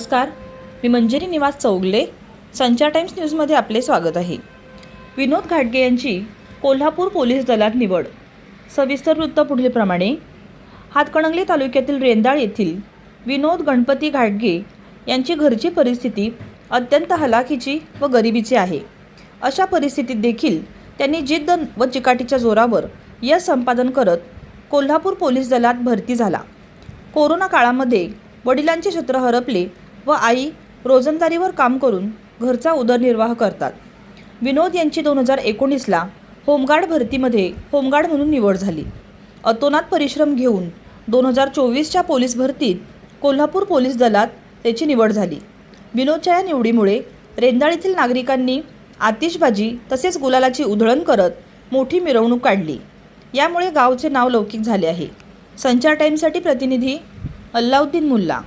नमस्कार. मी मंजिरी निवास चौगले संचार टाइम्स न्यूजमध्ये आपले स्वागत आहे. विनोद घाटगे यांची कोल्हापूर पोलीस दलात निवड. सविस्तर वृत्त पुढीलप्रमाणे. हातकणंगले तालुक्यातील रेंदाळ येथील विनोद गणपती घाटगे यांची घरची परिस्थिती अत्यंत हलाखीची व गरिबीची आहे. अशा परिस्थितीत देखील त्यांनी जिद्द व चिकाटीच्या जोरावर यश संपादन करत कोल्हापूर पोलीस दलात भरती झाला. कोरोना काळामध्ये वडिलांचे छत्र हरपले व आई रोजंदारीवर काम करून घरचा उदरनिर्वाह करतात. विनोद यांची दोन हजार एकोणीसला होमगार्ड भरतीमध्ये होमगार्ड म्हणून निवड झाली. अतोनात परिश्रम घेऊन दोन हजार चोवीसच्या पोलीस भरतीत कोल्हापूर पोलीस दलात त्याची निवड झाली. विनोदच्या या निवडीमुळे रेंदाळ येथील नागरिकांनी आतिषबाजी तसेच गुलालाची उधळण करत मोठी मिरवणूक काढली. यामुळे गावचे नाव लौकिक झाले आहे. संचार टाईमसाठी प्रतिनिधी अल्लाउद्दीन मुल्ला.